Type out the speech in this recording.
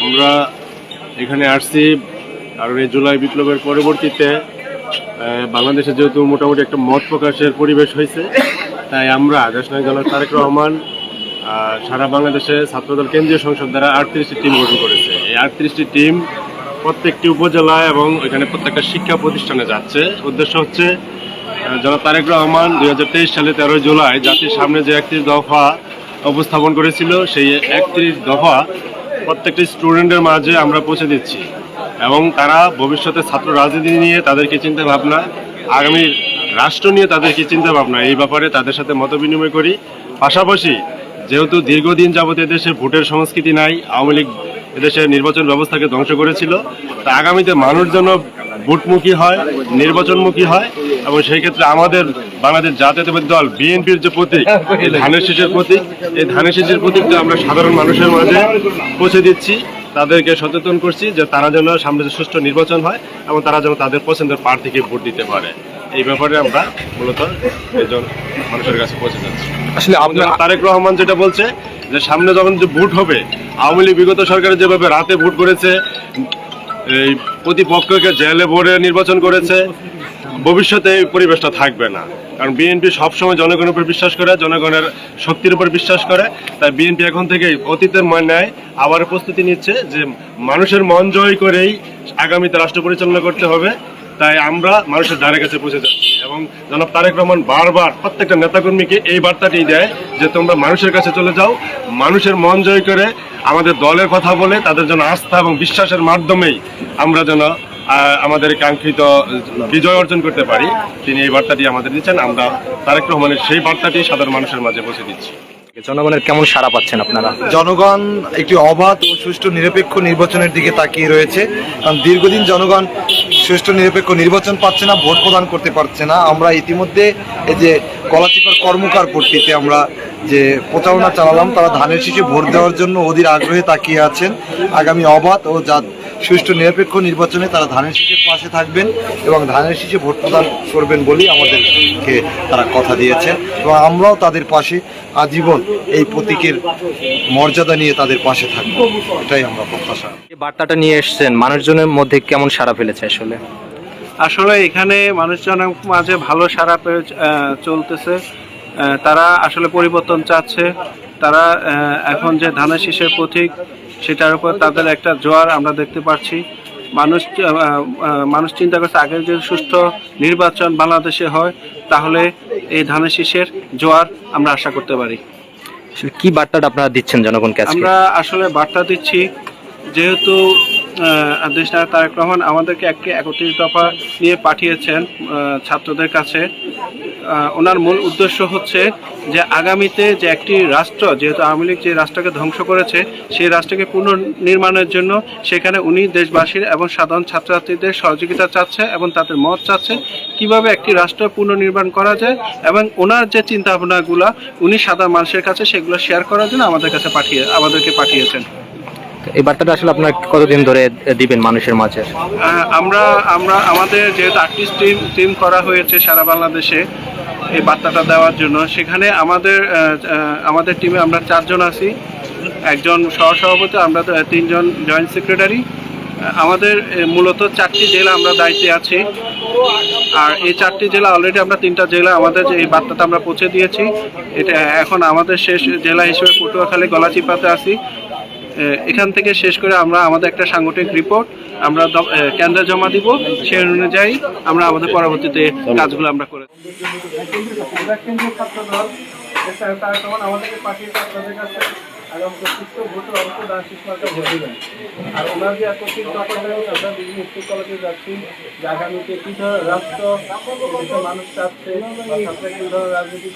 আমরা এখানে আসছি কারণ এই জুলাই বিপ্লবের পরবর্তীতে বাংলাদেশে যেহেতু মোটামুটি একটা মত প্রকাশের পরিবেশ হয়েছে, তাই আমরা দেশনায়ক জনাব তারেক রহমান সারা বাংলাদেশে ছাত্রদল কেন্দ্রীয় সংসদ দ্বারা আটত্রিশটি টিম গঠন করেছে। এই আটত্রিশটি টিম প্রত্যেকটি উপজেলা এবং এখানে প্রত্যেকটা শিক্ষা প্রতিষ্ঠানে যাচ্ছে। উদ্দেশ্য হচ্ছে জনাব তারেক রহমান দুই হাজার তেইশ সালে তেরোই জুলাই জাতির সামনে যে একত্রিশ দফা উপস্থাপন করেছিল, সেই একত্রিশ দফা প্রত্যেকটি স্টুডেন্টের মাঝে আমরা পৌঁছে দিচ্ছি। এবং তারা ভবিষ্যতে ছাত্র রাজনীতি নিয়ে তাদেরকে চিন্তা ভাবনা, আগামী রাষ্ট্র নিয়ে তাদেরকে চিন্তা ভাবনা, এই ব্যাপারে তাদের সাথে মত বিনিময় করি। পাশাপাশি যেহেতু দীর্ঘদিন যাবত এদেশে ভোটের সংস্কৃতি নাই, আওয়ামী লীগ এদেশের নির্বাচন ব্যবস্থাকে ধ্বংস করেছিল, তা আগামীতে মানুষ যেন ভোটমুখী হয়, নির্বাচনমুখী হয়, এবং সেই ক্ষেত্রে আমাদের বাংলাদেশ জাতীয়তাবাদী দল বিএনপির যে প্রতীক এই ধানের শীষের প্রতীক এই ধানের শীষের প্রতীকটা আমরা সাধারণ মানুষের মাঝে পৌঁছে দিচ্ছি। তাদেরকে সচেতন করছি যে তারা যেন সামনে যে সুষ্ঠু নির্বাচন হয় এবং তারা যেন তাদের পছন্দের প্রার্থীকে ভোট দিতে পারে। এই ব্যাপারে আমরা মূলত একজন মানুষের কাছে পৌঁছে যাচ্ছি। আসলে আপনার আপনার তারেক রহমান যেটা বলছে যে সামনে যখন যে ভোট হবে আওয়ামী লীগ বিগত সরকারের যেভাবে রাতে ভোট করেছে এই প্রতিপক্ষকে জেলে ভরে নির্বাচন করেছে ভবিষ্যতে এই পরিবেশটা থাকবে না। কারণ বিএনপি সবসময় জনগণের উপর বিশ্বাস করে, জনগণের শক্তির উপর বিশ্বাস করে। তাই বিএনপি এখন থেকে অতীতের মন নেয়, আবার প্রস্তুতি নিচ্ছে যে মানুষের মন জয় করেই আগামীতে রাষ্ট্র পরিচালনা করতে হবে। তাই আমরা মানুষের দ্বারের কাছে পৌঁছে যাচ্ছি। এবং জনাব তারেক রহমান বারবার প্রত্যেকটা নেতাকর্মীকে এই বার্তাটি দেয় যে তোমরা মানুষের কাছে চলে যাও, মানুষের মন জয় করে আমাদের দলের কথা বলে, তাদের জন্য আস্থা এবং বিশ্বাসের মাধ্যমেই আমরা যেন আমাদের কাঙ্ক্ষিত বিজয় অর্জন করতে পারি। তিনি এই বার্তাটি আমাদের দিচ্ছেন। আমরা তারেক রহমানের সেই বার্তাটি সাধারণ মানুষের মাঝে পৌঁছে দিচ্ছি। জনগণের কেমন সাড়া পাচ্ছেন আপনারা? জনগণ একটি অবাধ ও সুষ্ঠু নিরপেক্ষ নির্বাচনের দিকে তাকিয়ে রয়েছে। কারণ দীর্ঘদিন জনগণ সুষ্ঠু নিরপেক্ষ নির্বাচন পাচ্ছে না ভোট প্রদান করতে পারছে না। আমরা ইতিমধ্যে এই যে কলাচিপার কর্মকার পট্টিতে আমরা যে প্রচারণা চালালাম তারা ধানের শীষে ভোট দেওয়ার জন্য অধীর আগ্রহে তাকিয়ে আছেন। আগামী অবাধ ও যা সুষ্ঠু নিরপেক্ষ নির্বাচনে তারা ধানের শীষের পাশে থাকবেন এবং ধানের শীষে ভোট প্রদান করবেন বলেই আমাদেরকে তারা কথা দিয়েছেন এবং আমরাও তাদের পাশে আজীবন এই প্রতীকের মর্যাদা নিয়ে তাদের পাশে থাকব। এটাই আমরা প্রত্যাশা। এই বার্তাটা নিয়ে এসেছেন মানুষজনের মধ্যে কেমন সাড়া ফেলেছে আসলে? আসলে এখানে মানুষজনের মাঝে ভালো সারা পেয়ে চলতেছে। তারা আসলে পরিবর্তন চাচ্ছে। তারা এখন যে ধানের শীষের প্রতীক সেটার উপর তাদের একটা জোয়ার আমরা দেখতে পাচ্ছি। মানুষ মানুষ চিন্তা করছে আগে যদি সুষ্ঠু নির্বাচন বাংলাদেশে হয় তাহলে এই ধানের শীষের জোয়ার আমরা আশা করতে পারি। কি বার্তাটা আপনারা দিচ্ছেন জনগণকে আমরা আসলে বার্তা দিচ্ছি যেহেতু দেশনায়ক তারেক রহমান আমাদেরকে একটি একত্রিশ দফা নিয়ে পাঠিয়েছেন ছাত্রদের কাছে। ওনার মূল উদ্দেশ্য হচ্ছে যে আগামীতে যে একটি রাষ্ট্র, যেহেতু আওয়ামী লীগ যে রাষ্ট্রকে ধ্বংস করেছে, সেই রাষ্ট্রকে পুনর্নির্মাণের জন্য সেখানে উনি দেশবাসীর এবং সাধারণ ছাত্রছাত্রীদের সহযোগিতা চাচ্ছে এবং তাদের মত চাচ্ছে কীভাবে একটি রাষ্ট্র পুনর্নির্মাণ করা যায় এবং ওনার যে চিন্তা ভাবনাগুলো উনি সাধারণ মানুষের কাছে সেগুলো শেয়ার করার জন্য আমাদের কাছে পাঠিয়ে আমাদেরকে পাঠিয়েছেন। এই বার্তাটা আসলে আপনারা কতদিন ধরে দিবেন মানুষের মাঝে? আমরা আমরা, আমাদের যেহেতু আর্টিস্ট টিম টিম করা হয়েছে সারা বাংলাদেশে এই বার্তাটা দেওয়ার জন্য, সেখানে আমাদের আমাদের টিমে আমরা চারজন আছি। একজন সহসভাপতি, আমরা তিনজন জয়েন্ট সেক্রেটারি আমাদের মূলত চারটি জেলা আমরা দায়িত্বে আছি। আর এই চারটি জেলা অলরেডি আমরা তিনটা জেলা, আমাদের যে এই বার্তাটা আমরা পৌঁছে দিয়েছি, এটা এখন আমাদের শেষ জেলা হিসেবে পটুয়াখালী, গলাচিপাতে আছি। এখান থেকে শেষ করে আমরা আমাদের একটা সাংগঠনিক রিপোর্ট আমরা কেন্দ্রে জমা দিব সেই অনুযায়ী আমরা আমাদের পরবর্তীতে কাজগুলো আমরা করে আর ওনার যে আমরা বিভিন্ন স্কুল কলেজে যাচ্ছি যে আগামীতে কি ধরনের রাষ্ট্র মানুষ চাচ্ছে বা ছাত্র কি ধরনের রাজনীতি